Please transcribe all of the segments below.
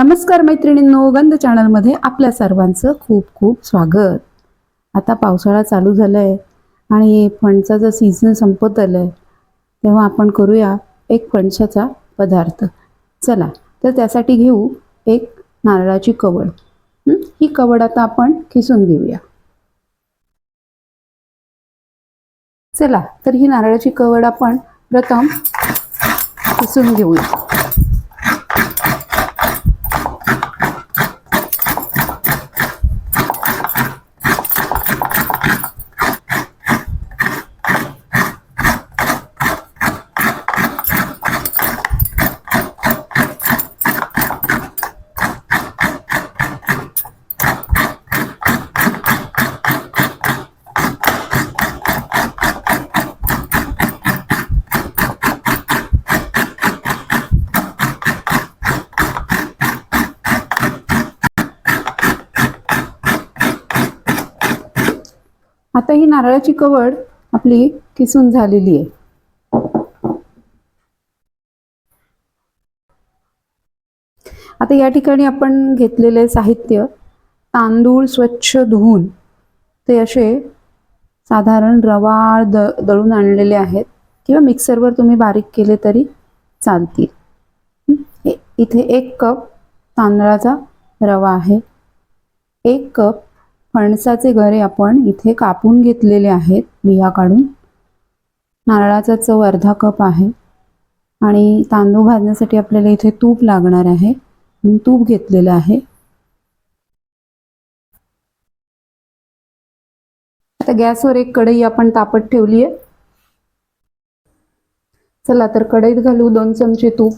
नमस्कार मैत्रिणींनो गंध चॅनलमध्ये आपल्या सर्वांचं खूप खूप स्वागत. आता पावसाळा चालू झाला आहे आणि फणसाचं सीझन संपत आलं आहे तेव्हा आपण करूया एक फणसाचा पदार्थ. चला तर त्यासाठी घेऊ एक नारळाची कवड. ही कवड आता आपण खिसून घेऊया. चला तर ही नारळाची कवड आपण प्रथम खिसून घेऊया आता ही नारळाची कवड आपली किसून झालेली आहे. आता या ठिकाणी आपण घेतलेले साहित्य तांदूळ स्वच्छ धुवून ते असे साधारण रवाळ द दळून आणलेले आहेत किंवा मिक्सरवर तुम्ही बारीक केले तरी चालतील. इथे एक कप तांदळाचा रवा आहे. एक कप फणसाचे गरे आपण इथे कापून घेतलेले आहेत. बिया काढून. नारळाचा चव अर्धा कप आहे. आणि तांदूळ भाजण्यासाठी आपल्याला इथे तूप लागणार आहे. तूप घेतलेलं आहे. आता गॅसवर एक कढई आपण तापत ठेवली आहे चला तर कढईत घालू दोन चमचे तूप.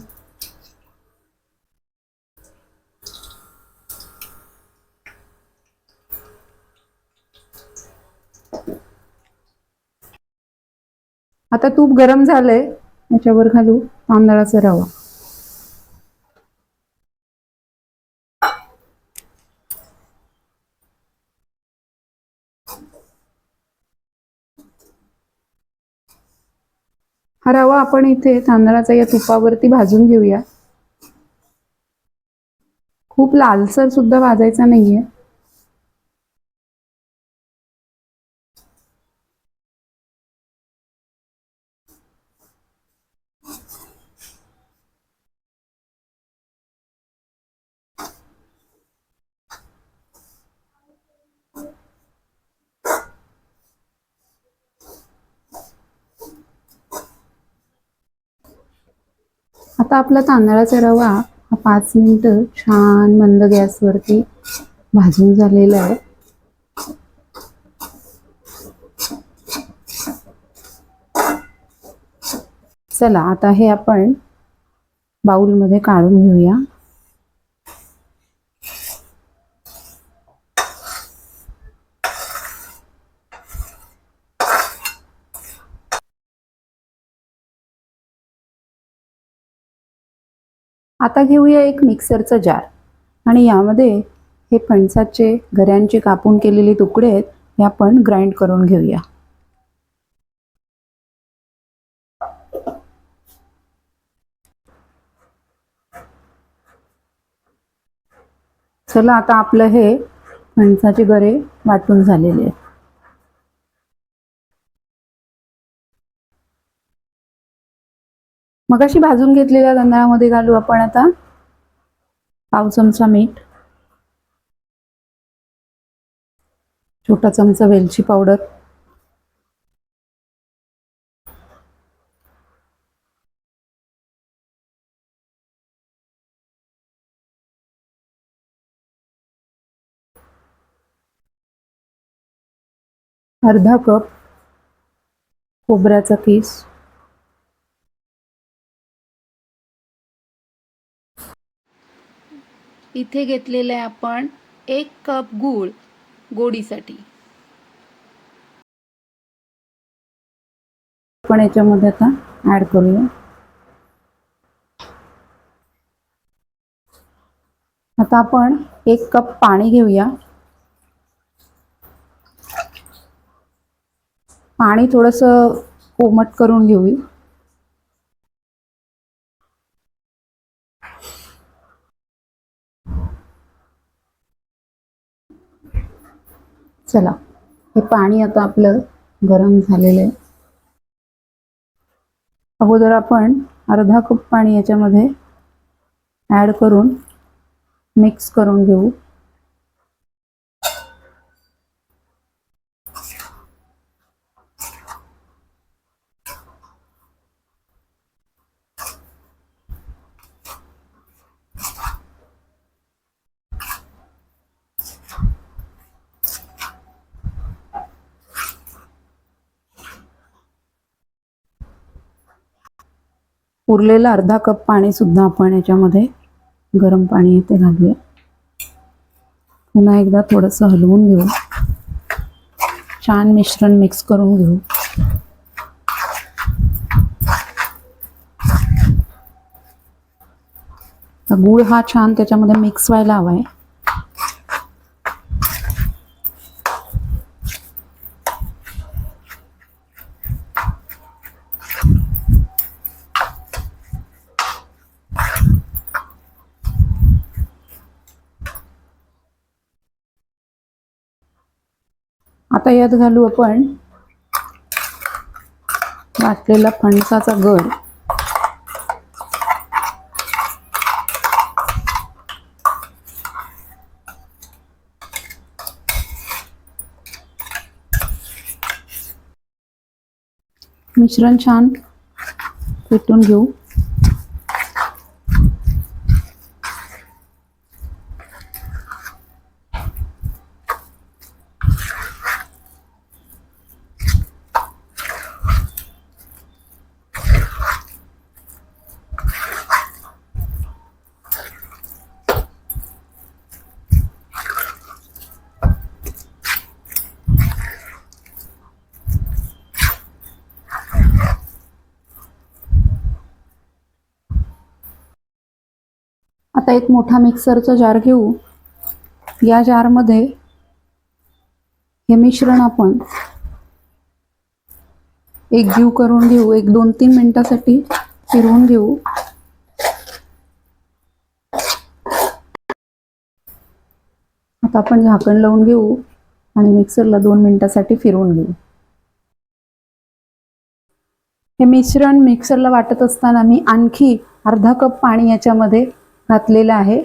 आता तूप गरम झालंय याच्यावर घालू तांदळाचा रवा. हा रवा आपण इथे तांदळाचा या तुपावरती भाजून घेऊया. खूप लालसर सुद्धा भाजायचा नाहीये. आता आपला तांदळाचा रवा हा पाच मिनटं छान मंद गॅसवरती भाजून झालेला आहे. चला आता हे आपण बाउलमध्ये काढून घेऊया. आता घेऊया एक मिक्सरचा जार. आणि यामध्ये हे फणसाचे घऱ्यांचे कापून केलेले तुकडे आहेत हे आपण ग्राइंड करून घेऊया. चला आता आपलं हे फणसाचे गरे वाटून झालेले आहेत. मगाशी भाजून घेतलेल्या तांदळामध्ये घालू आपण आता. पाव चमचा मीठ. छोटा चमचा वेलची पावडर. अर्धा कप खोबऱ्याचा किस. इथे घेतलेलं आहे आपण एक कप गूळ गोडीसाठी. आपण याच्यामध्ये आता ऍड करूया. आता आपण एक कप पाणी घेऊया. पाणी थोडंसं कोमट करून घेऊया. चला हे पाणी आता आपलं गरम झालेलं आहे. अगोदर आपण अर्धा कप पाणी याच्यामध्ये ॲड करून मिक्स करून घेऊ. उरलेला अर्धा कप पाणी सुद्धा आपण याच्यामध्ये गरम पाणी येते घालूया. पुन्हा एकदा थोडंसं हलवून घेऊ. छान मिश्रण मिक्स करून घेऊ. गूळ हा छान त्याच्यामध्ये मिक्स व्हायला हवा आहे आता यात घालू आपण वाटलेला फणसाचा गड. मिश्रण छान पेटून घेऊ. आता एक मोठा मिक्सरचा जार घेऊ. या जारमध्ये हे मिश्रण आपण एक जीव करून घेऊ. एक दोन तीन मिनिटासाठी फिरवून घेऊ. आता आपण झाकण लावून घेऊ आणि मिक्सरला दोन मिनिटासाठी फिरवून घेऊ. हे मिश्रण मिक्सरला वाटत असताना मी आणखी अर्धा कप पाणी याच्यामध्ये घातलेलं आहे.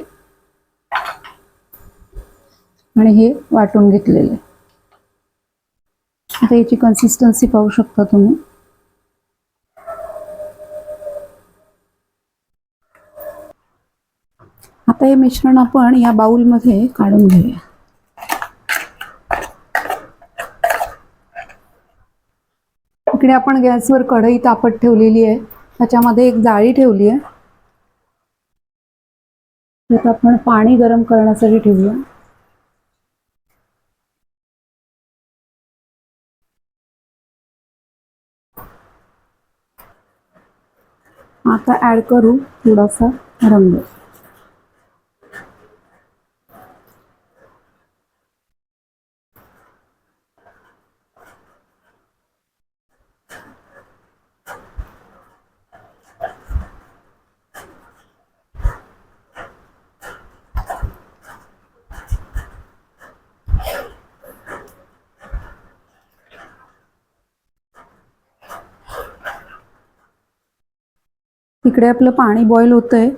आणि हे वाटून घेतलेलं आहे. आता याची कन्सिस्टन्सी पाहू शकता तुम्ही. आता हे मिश्रण आपण या बाउलमध्ये काढून घेऊया. इकडे आपण गॅसवर कढई तापत ठेवलेली आहे. त्याच्यामध्ये एक जाळी ठेवली आहे. त्यात आपण पाणी गरम करण्यासाठी ठेवूया. आता ऍड करू थोडासा रंग. इकडे आपलं पाणी बॉईल होतंय.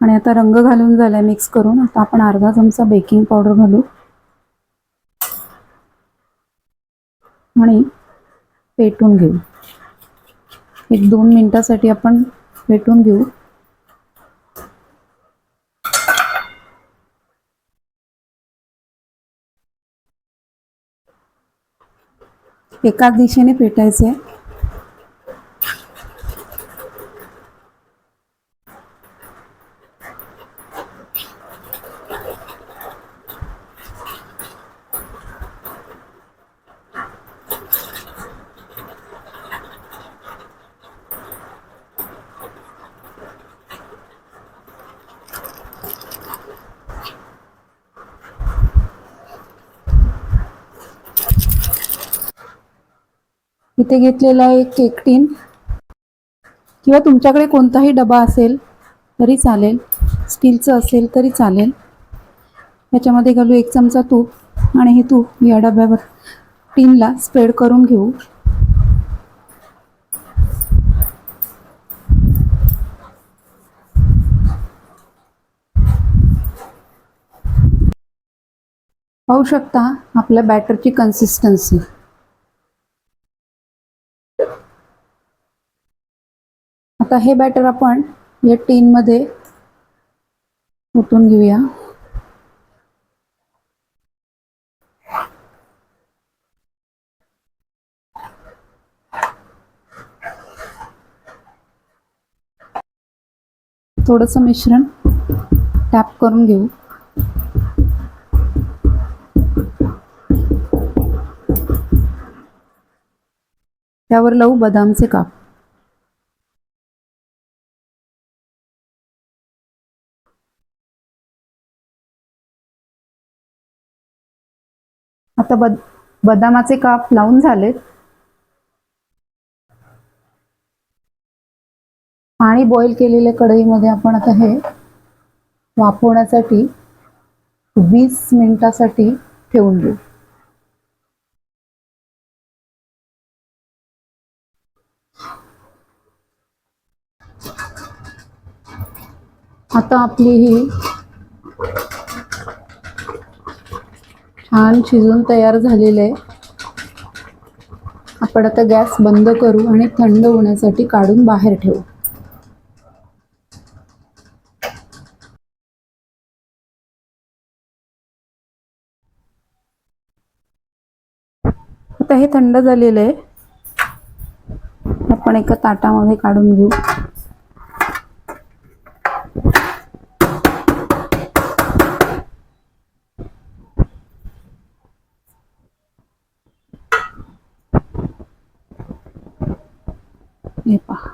आणि आता रंग घालून झालाय मिक्स करून. आता आपण अर्धा चमचा बेकिंग पावडर घालू. आणि पेटून घेऊ. एक दोन मिनिटासाठी आपण पेटून घेऊ. एकाच दिशेने पेटायचे इथे घेतलेला एक केक टीन. किंवा तुमच्याकडे कोणताही डबा असेल तरी चालेल. स्टीलचं असेल तरी चालेल. ह्याच्यामध्ये घालू एक चमचा तूप आणि हे तूप या डब्यावर टीनला स्प्रेड करून घेऊ. पाहू शकता आपल्या बॅटरची कन्सिस्टन्सी आता हे बॅटर आपण या टीनमध्ये ओतून घेऊया. थोडंसं मिश्रण टॅप करून घेऊ. त्यावर लावू बदामचे काप. आता बद बदामाचे काप लावून झालेत. पाणी बॉईल केलेल्या कढईमध्ये आपण आता हे वाफवण्यासाठी वीस मिनिटासाठी ठेवून देऊ. आता आपली ही छान शिजून तयार झालेलं आहे. आपण आता गॅस बंद करू आणि थंड होण्यासाठी काढून बाहेर ठेवू. आता हे थंड झालेलं आहे. आपण एका ताटामध्ये काढून घेऊ हे पहा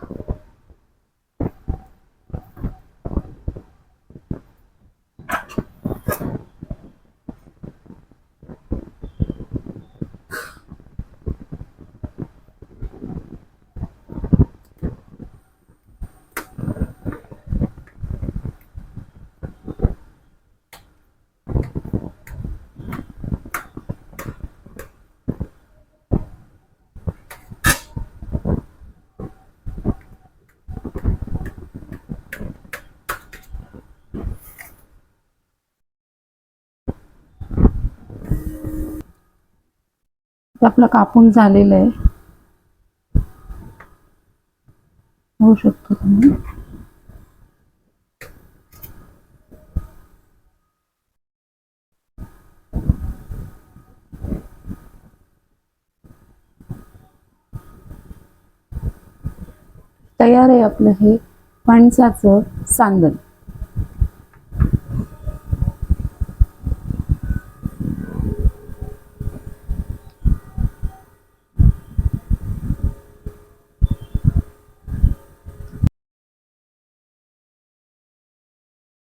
ते आपलं कापून झालेलं आहे. होऊ शकतो तुम्ही. तयार आहे आपलं हे फणसाचं सांदण